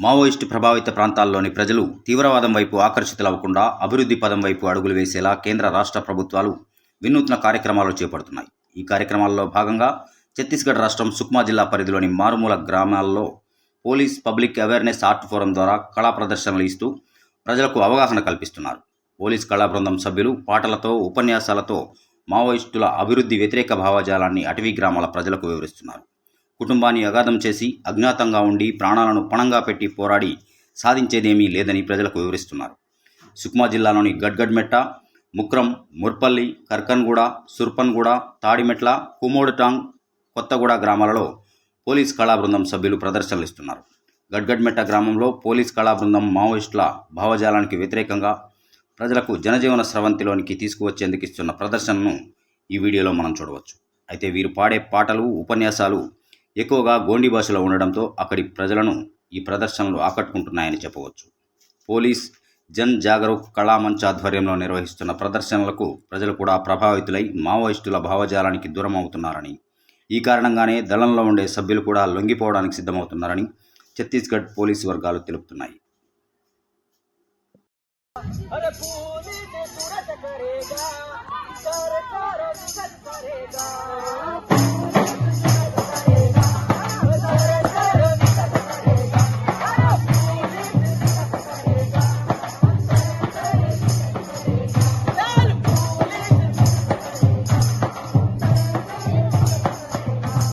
Maoist ప్రభావిత ప్రాంతాల్లోని ప్రజలు తీవ్రవాదం వైపు ఆకర్షితులవ్వకుండా అభివృద్ధి పదం వైపు అడుగులు వేసేలా కేంద్ర రాష్ట్ర ప్రభుత్వాలు వినూత్న కార్యక్రమాలు చేపడుతున్నాయి. ఈ కార్యక్రమాల్లో భాగంగా ఛత్తీస్గఢ్ రాష్ట్రం సుక్మా జిల్లా పరిధిలోని మారుమూల గ్రామాల్లో police public awareness art forum ద్వారా కళా ప్రదర్శనలు ఇస్తూ ప్రజలకు అవగాహన కల్పిస్తున్నారు. పోలీస్ కళా బృందం సభ్యులు పాటలతో ఉపన్యాసాలతో మావోయిస్టుల అభివృద్ధి వ్యతిరేక భావజాలాన్ని అటవీ గ్రామాల ప్రజలకు వివరిస్తున్నారు. కుటుంబాన్ని అగాధం చేసి అజ్ఞాతంగా ఉండి ప్రాణాలను పణంగా పెట్టి పోరాడి సాధించేదేమీ లేదని ప్రజలకు వివరిస్తున్నారు. సుక్మా జిల్లాలోని గడ్గడ్మెట్ట ముక్రం ముర్పల్లి కర్కన్గూడ సుర్పన్గూడ తాడిమెట్ల కుమోడుటాంగ్ కొత్తగూడ గ్రామాలలో పోలీస్ కళా బృందం సభ్యులు ప్రదర్శనలు ఇస్తున్నారు గడ్గడ్మెట్ట గ్రామంలో పోలీస్ కళా బృందం మావోయిస్టుల భావజాలానికి వ్యతిరేకంగా ప్రజలకు జనజీవన స్రవంతిలోనికి తీసుకువచ్చేందుకు ఇస్తున్న ప్రదర్శనను ఈ వీడియోలో మనం చూడవచ్చు. అయితే వీరు పాడే పాటలు ఉపన్యాసాలు ఎక్కువగా గోండి భాషలో ఉండడంతో అక్కడి ప్రజలను ఈ ప్రదర్శనలు ఆకట్టుకుంటున్నాయని చెప్పవచ్చు. పోలీస్ జన్ జాగరూక్ కళామంచ్ ఆధ్వర్యంలో నిర్వహిస్తున్న ప్రదర్శనలకు ప్రజలు కూడా ప్రభావితులై మావోయిస్టుల భావజాలానికి దూరం అవుతున్నారని ఈ కారణంగానే దళంలో ఉండే సభ్యులు కూడా లొంగిపోవడానికి సిద్ధమవుతున్నారని ఛత్తీస్గఢ్ పోలీసు వర్గాలు తెలుపుతున్నాయి.